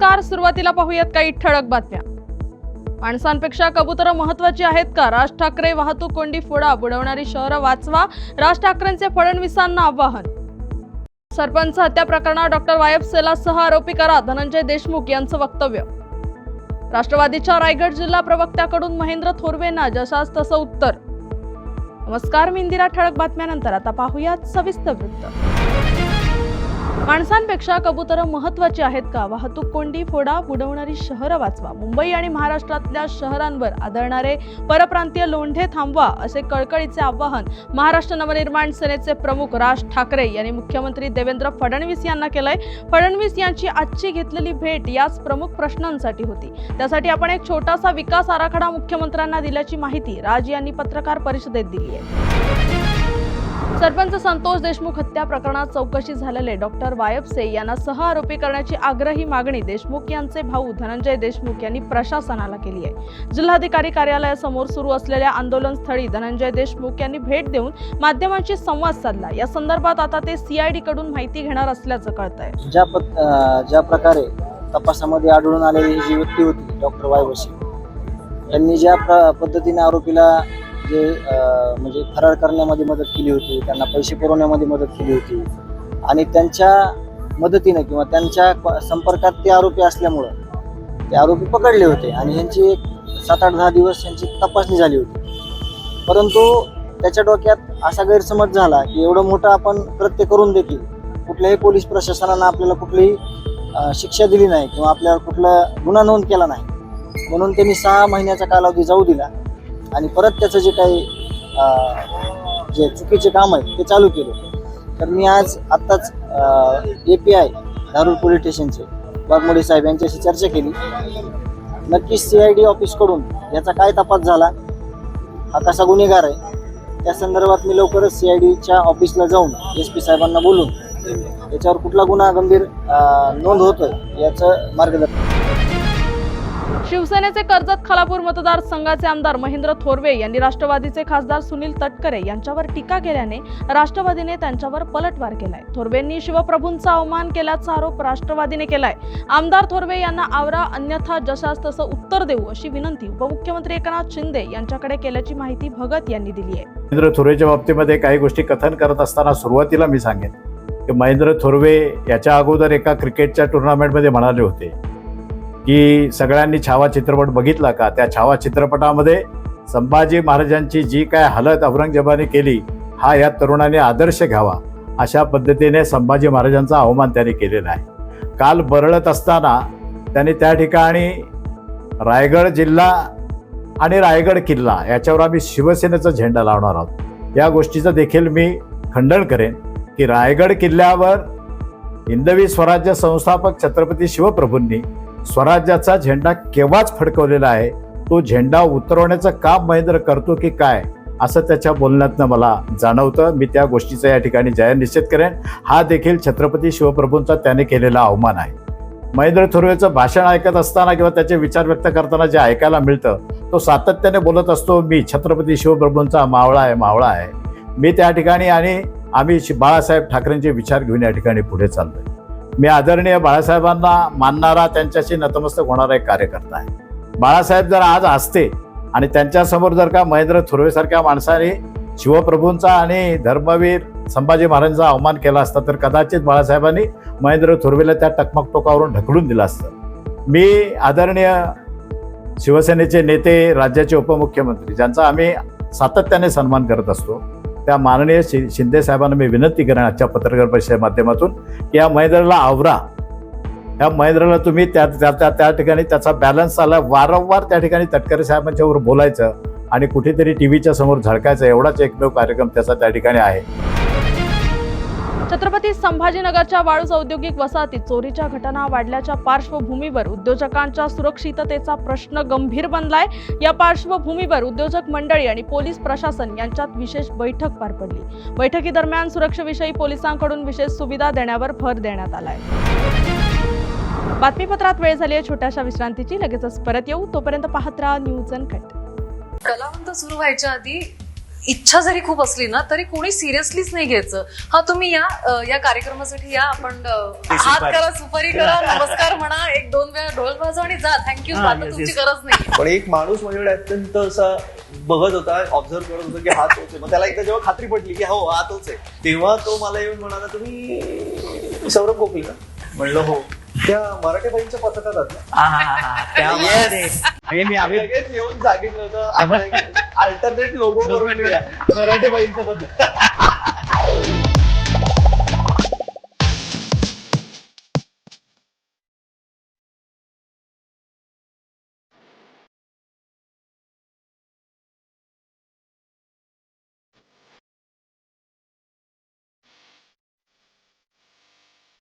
नमस्कार सुरुवातीला पाहूयात काही ठळक बातम्या. माणसांपेक्षा कबुतरं महत्वाची आहेत का? राज ठाकरे वाहतूक कोंडी फोडा बुडवणारी शहरं वाचवा राज ठाकरेंचे फडणवीसांना आवाहन. सरपंच हत्या प्रकरणात डॉक्टर वायफसेला सह आरोपी करा धनंजय देशमुख यांचं वक्तव्य. राष्ट्रवादीच्या रायगड जिल्हा प्रवक्त्याकडून महेंद्र थोरवेंना जशास तसं उत्तर. नमस्कार मी इंदिरा ठळक बातम्यानंतर आता पाहूयात सविस्तर वृत्त. माणसांपेक्षा कबुतरं महत्वाची आहेत का? वाहतूक कोंडी फोडा बुडवणारी शहरं वाचवा. मुंबई आणि महाराष्ट्रातल्या शहरांवर आदळणारे परप्रांतीय लोंढे थांबवा असे कळकळीचे आवाहन महाराष्ट्र नवनिर्माण सेनेचे प्रमुख राज ठाकरे यांनी मुख्यमंत्री देवेंद्र फडणवीस यांना केलंय. फडणवीस यांची आजची घेतलेली भेट याच प्रमुख प्रश्नांसाठी होती. त्यासाठी आपण एक छोटासा विकास आराखडा मुख्यमंत्र्यांना दिल्याची माहिती राज यांनी पत्रकार परिषदेत दिली आहे. सरपंच संतोष देशमुख हत्या प्रकरणात चौकशी झालेले डॉक्टर वायपसे यांना सह आरोपी करण्याची आग्रही मागणी देशमुख यांचे भाऊ धनंजय देशमुख यांनी प्रशासनाला केली आहे. जिल्हाधिकारी कार्यालयासमोर सुरू असलेल्या आंदोलन स्थळी धनंजय देशमुख यांनी भेट देऊन माध्यमांशी संवाद साधला. या संदर्भात आता ते सीआयडी कडून माहिती घेणार असल्याचं कळत आहे ज्या ज्या प्रकारे तपासामध्ये आढळून आलेली जी व्यक्ती होती डॉक्टर वायवशी यांनी ज्या पद्धतीने आरोपीला जे म्हणजे फरार करण्यामध्ये मदत केली होती त्यांना पैसे पुरवण्यामध्ये मदत केली होती. आणि त्यांच्या मदतीनं किंवा त्यांच्या संपर्कात ते आरोपी असल्यामुळं ते आरोपी पकडले होते आणि यांची एक सात आठ दहा दिवस यांची तपासणी झाली होती. परंतु त्याच्या डोक्यात असा गैरसमज झाला की एवढं मोठं आपण कृत्य करून देखील कुठल्याही पोलीस प्रशासनानं आपल्याला कुठलीही शिक्षा दिली नाही किंवा आपल्यावर कुठला गुन्हा नोंद केला नाही. म्हणून त्यांनी सहा महिन्याचा कालावधी जाऊ दिला. आणि परत त्याचं जे काही जे चुकीचे काम आहे ते चालू केले. तर मी आज आत्ताच A P I Dharur police स्टेशनचे वाघमोडे साहेब यांच्याशी चर्चा केली. नक्कीच सी आय डी ऑफिसकडून याचा काय तपास झाला हा कसा गुन्हेगार आहे त्या संदर्भात मी लवकरच सी आय डीच्या ऑफिसला जाऊन एस पी साहेबांना बोलून याच्यावर कुठला गुन्हा गंभीर नोंद होतोय याचं मार्गदर्शन शिवसेनेचे कर्जत खालापूर मतदारसंघाचे आमदार महेंद्र थोरवे यांनी राष्ट्रवादीचे खासदार सुनील तटकरे यांच्यावर टीका केल्याने राष्ट्रवादीने त्यांच्यावर पलटवार केलाय. थोरवेंनी शिवप्रभूंचा अवमान केल्याचा आरोप राष्ट्रवादीने केलाय. आमदार थोरवे यांना आवरा अन्यथा जशास तसं उत्तर देऊ अशी विनंती उपमुख्यमंत्री एकनाथ शिंदे यांच्याकडे केल्याची माहिती भगत यांनी दिली आहे. महेंद्र थोरवेच्या बाबतीमध्ये काही गोष्टी कथन करत असताना सुरुवातीला मी सांगेन. की महेंद्र थोरवे याच्या अगोदर एका क्रिकेटच्या टुर्नामेंटमध्ये म्हणाले होते की सगळ्यांनी छावा चित्रपट बघितला का? त्या छावा चित्रपटामध्ये संभाजी महाराजांची जी काय हालत औरंगजेबाने केली हा या तरुणाने आदर्श घ्यावा. अशा पद्धतीने संभाजी महाराजांचा अवमान त्याने केलेला आहे. काल बरळत असताना त्यांनी त्या ठिकाणी रायगड जिल्हा आणि रायगड किल्ला याच्यावर आम्ही शिवसेनेचा झेंडा लावणार आहोत. या गोष्टीचं देखील मी खंडन करेन की रायगड किल्ल्यावर हिंदवी स्वराज्य संस्थापक छत्रपती शिवप्रभूंनी स्वराज्याचा झेंडा केव्हाच फडकवलेला आहे? तो झेंडा उतरवण्याचं काम महेंद्र करतो की काय? असं त्याच्या बोलण्यातनं मला जाणवतं. मी त्या गोष्टीचा या ठिकाणी जाहीर निश्चित करेन. हा देखील छत्रपती शिवप्रभूंचा त्याने केलेला अवमान आहे. महेंद्र थोरवेचं भाषण ऐकत असताना किंवा त्याचे विचार व्यक्त करताना जे ऐकायला मिळतं तो सातत्याने बोलत असतो मी छत्रपती शिवप्रभूंचा मावळा आहे मावळा आहे. मी त्या ठिकाणी आणि आम्ही बाळासाहेब ठाकरेंचे विचार घेऊन या ठिकाणी पुढे चाललोय. मी आदरणीय बाळासाहेबांना मानणारा त्यांच्याशी नतमस्तक होणारा एक कार्यकर्ता आहे. बाळासाहेब जर आज असते आणि त्यांच्यासमोर जर का महेंद्र थुर्वेसारख्या माणसाने शिवप्रभूंचा आणि धर्मवीर संभाजी महाराजांचा अवमान केला असता तर कदाचित बाळासाहेबांनी महेंद्र थुर्वेला त्या टकमक टोकावरून ढकलून दिलं असतं. मी आदरणीय शिवसेनेचे नेते राज्याचे उपमुख्यमंत्री ज्यांचा आम्ही सातत्याने सन्मान करत असतो त्या माननीय शि शिंदे साहेबांना मी विनंती करेन आजच्या पत्रकार परिषदेच्या माध्यमातून की या महेंद्रला आवरा. या महेंद्रला तुम्ही त्या त्या त्या- त्या ठिकाणी त्याचा बॅलन्स आला. वारंवार त्या ठिकाणी तटकरे साहेबांच्यावर बोलायचं आणि कुठेतरी टी व्हीच्या समोर झळकायचं. एवढाच एकमेव कार्यक्रम त्याचा त्या ठिकाणी आहे. छत्रपती संभाजीनगरच्या वाळूज औद्योगिक वसाहतीत चोरीच्या घटना वाढल्याच्या पार्श्वभूमीवर उद्योजकांच्या सुरक्षिततेचा प्रश्न गंभीर बनलाय. या पार्श्वभूमीवर उद्योजक मंडळी आणि पोलीस प्रशासन यांच्यात विशेष बैठक पार पडली. बैठकीदरम्यान सुरक्षेविषयी पोलिसांकडून विशेष सुविधा देण्यावर भर देण्यात आलाय. बातमीपत्रात वेळ झाली आहे छोट्याशा विश्रांतीची. लगेचच परत येऊ. तोपर्यंत पाहत राहा न्यूज अँड कट. कलावंत सुरू व्हायच्या आधी इच्छा जरी खूप असली ना तरी कोणी सिरियसलीच नाही घ्यायचं. हा तुम्ही या अ, या कार्यक्रमासाठी या आपण अ, हात करा सुपारी करा नमस्कार म्हणा एक दोन वेळा ढोल वाजवा आणि जा. थँक्यू हा, yes, तुमची yes. गरज नाही. पण एक माणूस माझ्याकडे अत्यंत असा बघत होता ऑब्झर्व करत होता की हा तोच आहे. मग त्याला एकदा जेव्हा खात्री पडली की हो हा तोच आहे तेव्हा तो मला येऊन म्हणाला तुम्ही सौरभ गोपी का? म्हणलं हो. त्या मराठी बाईंच्या पथकात आहात ना? त्यामध्ये हे मी आम्ही लगेच येऊन सांगितलं होतं अल्टरनेट लोगो करून द्या. मराठी बाईंचं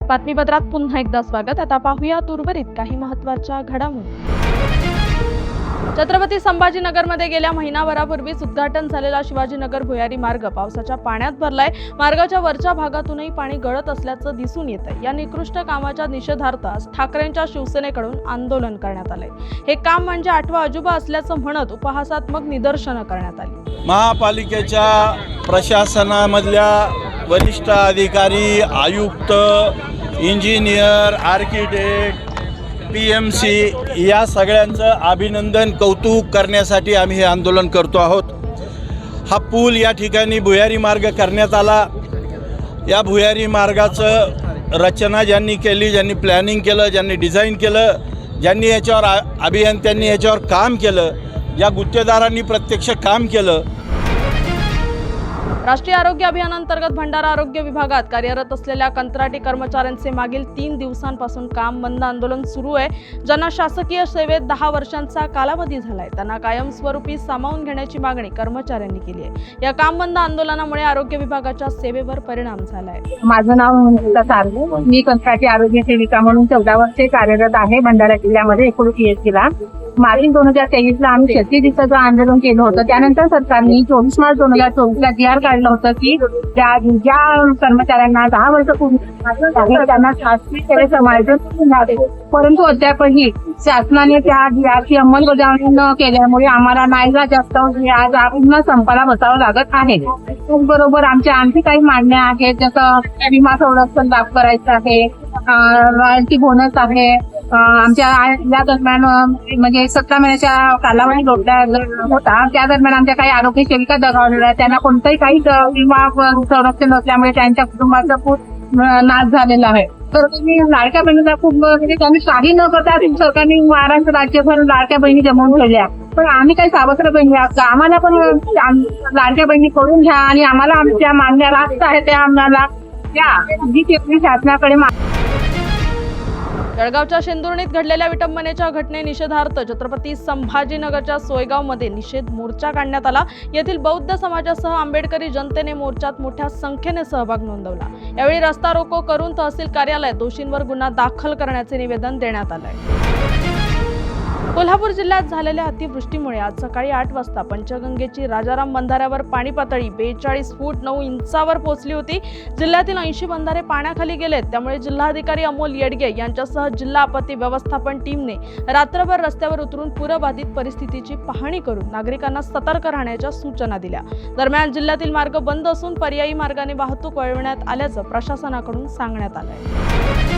बातमीपत्रात पुन्हा एकदा स्वागत. आता पाहूया उर्वरित काही महत्त्वाच्या घडामोडी. छत्रपती संभाजीनगरमध्ये गेल्या महिनाभरापूर्वीच उद्घाटन झालेला शिवाजीनगर भुयारी मार्ग पावसाच्या पाण्यात भरलाय. मार्गाच्या वरच्या भागातूनही पाणी गळत असल्याचं दिसून येत आहे या निकृष्ट कामाच्या निषेधार्थ आज ठाकरेंच्या शिवसेनेकडून आंदोलन करण्यात आलंय. हे काम म्हणजे आठवा अजुबा असल्याचं म्हणत उपहासात्मक निदर्शनं करण्यात आली. महापालिकेच्या प्रशासनामधल्या वरिष्ठ अधिकारी आयुक्त engineer architect P M C या सगळ्यांचं अभिनंदन कौतुक करण्यासाठी आम्ही हे आंदोलन करतो आहोत. हा पूल या ठिकाणी भुयारी मार्ग करण्यात आला. या भुयारी मार्गाचं रचना ज्यांनी केली ज्यांनी प्लॅनिंग केलं ज्यांनी डिझाईन केलं ज्यांनी याच्यावर आ- अभियंत्यांनी याच्यावर काम केलं या गुत्तेदारांनी प्रत्यक्ष काम केलं राष्ट्रीय आरोग्य अभियानांतर्गत भंडारा आरोग्य विभागात कार्यरत असलेल्या कंत्राटी कर्मचाऱ्यांचे मागील तीन दिवसांपासून काम बंद आंदोलन सुरू आहे. ज्यांना शासकीय सेवेत दहा वर्षांचा कालावधी झालाय त्यांना कायमस्वरूपी सामावून घेण्याची मागणी कर्मचाऱ्यांनी केली आहे. या काम बंद आंदोलनामुळे आरोग्य विभागाच्या सेवेवर परिणाम झालाय. माझं नाव मी कंत्राटी आरोग्य सेविका म्हणून चौदा वर्षे कार्यरत आहे भंडारा जिल्ह्यामध्ये एकूण पीएचसीला मागील दोन हजार तेवीस ला आम्ही शेती दिवसाचं आंदोलन केलं होतं त्यानंतर सरकारने चोवीस मार्च दोन हजार चोवीस ला जी आर काढलं होतं की त्या ज्या कर्मचाऱ्यांना दहा वर्ष पूर्ण त्यांना शासकीय समायोजन परंतु अद्यापही शासनाने त्या जी आरची अंमलबजावणी न केल्यामुळे आम्हाला नाईला जास्त आज पुन्हा संपाला बसावं लागत आहे. त्याचबरोबर आमच्या आणखी काही मागण्या आहेत जसं विमा संरक्षण लाभ करायचं आहे रॉयल्टी बोनस आहे आमच्या या दरम्यान म्हणजे सतरा महिन्याच्या कालावधी जोडला होता. त्या दरम्यान आमच्या काही आरोग्य सेविका दगावलेल्या त्यांना कोणताही काही विमा संरक्षण नसल्यामुळे त्यांच्या कुटुंबाचा खूप नाश झालेला आहे. तर तुम्ही लाडक्या बहिणीला खूप म्हणजे त्यांनी काही न करता सरकारने महाराष्ट्र राज्यभर लाडक्या बहिणी जमवून ठेवल्या. पण आम्ही काही सावत्र बहिणी आम्हाला पण लाडक्या बहिणी करून घ्या आणि आम्हाला आमच्या मागण्या रास्त आहे त्या आम्हाला द्या. जी केंद्र शासनाकडे मा- जळगावच्या शेंदुर्णीत घडलेल्या विटंबनेच्या घटने निषेधार्थ छत्रपती संभाजीनगरच्या सोयगावमध्ये निषेध मोर्चा काढण्यात आला. येथील बौद्ध समाजासह आंबेडकरी जनतेने मोर्चात मोठ्या संख्येने सहभाग नोंदवला. यावेळी रस्ता रोको करून तहसील कार्यालयात दोषींवर गुन्हा दाखल करण्याचे निवेदन देण्यात आलंय. कोल्हापूर जिल्ह्यात झालेल्या अतिवृष्टीमुळे आज सकाळी आठ वाजता पंचगंगेची राजाराम बंधाऱ्यावर पाणी पातळी बेचाळीस फूट नऊ इंचावर पोहोचली होती. जिल्ह्यातील ऐंशी बंधारे पाण्याखाली गेलेत. त्यामुळे जिल्हाधिकारी अमोल येडगे यांच्यासह जिल्हा आपत्ती व्यवस्थापन टीमने रात्रभर रस्त्यावर उतरून पूरबाधित परिस्थितीची पाहणी करून नागरिकांना सतर्क राहण्याच्या सूचना दिल्या. दरम्यान जिल्ह्यातील मार्ग बंद असून पर्यायी मार्गाने वाहतूक वळवण्यात आल्याचं प्रशासनाकडून सांगण्यात आलंय.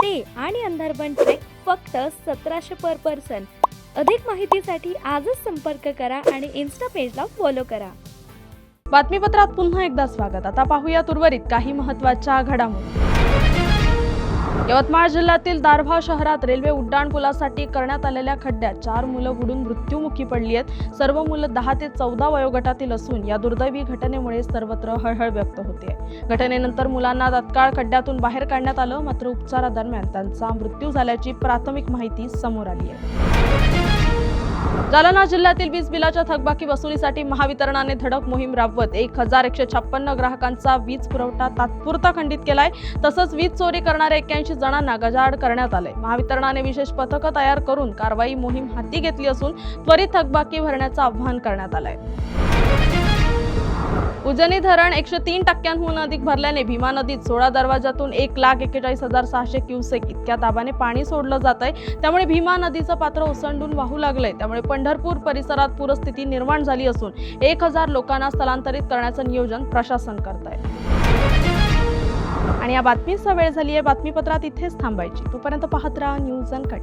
स्टे आणि अंधारबन ट्रेक फक्त सतराशे पर पर्सन अधिक माहितीसाठी आजच संपर्क करा आणि इन्स्टा पेजला फॉलो करा. बातमीपत्रात पुन्हा एकदा स्वागत. आता पाहूया उर्वरित काही महत्त्वाच्या घडामोडी. यवतमाळ जिल्ह्यातील दारव्हा शहरात रेल्वे उड्डाणपुलासाठी करण्यात आलेल्या खड्ड्यात चार मुलं बुडून मृत्युमुखी पडली आहेत. सर्व मुलं दहा ते चौदा वयोगटातील असून या दुर्दैवी घटनेमुळे सर्वत्र हळहळ व्यक्त होते. घटनेनंतर मुलांना तत्काळ खड्ड्यातून बाहेर काढण्यात आलं. मात्र उपचारादरम्यान त्यांचा मृत्यू झाल्याची प्राथमिक माहिती समोर आली आहे. जालना जिल्ह्यातील वीज बिलाच्या थकबाकी वसुलीसाठी महावितरणाने धडक मोहीम राबवत एक हजार एकशे छप्पन्न ग्राहकांचा वीज पुरवठा तात्पुरता खंडित केलाय. तसंच वीज चोरी करणाऱ्या एक्क्याऐंशी जणांना गजाआड करण्यात आले महावितरणाने विशेष पथकं तयार करून कारवाई मोहीम हाती घेतली असून त्वरित थकबाकी भरण्याचं आवाहन करण्यात आलंय. उजनी धरण एकशे तीन टक्क्यांहून अधिक भरल्याने भीमा नदीत सोळा दरवाजातून एक लाख एक्केचाळीस हजार सहाशे क्युसेक इतक्या दाबाने पाणी सोडलं जात आहे. त्यामुळे भीमा नदीचं पात्र ओसंडून वाहू लागलंय. त्यामुळे पंढरपूर परिसरात पूरस्थिती निर्माण झाली असून एक हजार लोकांना स्थलांतरित करण्याचं नियोजन प्रशासन करत आहे आणि या बातमीचा वेळ झाली आहे बातमीपत्रात इथेच थांबायची. तोपर्यंत पाहत राहा न्यूज अँड कट.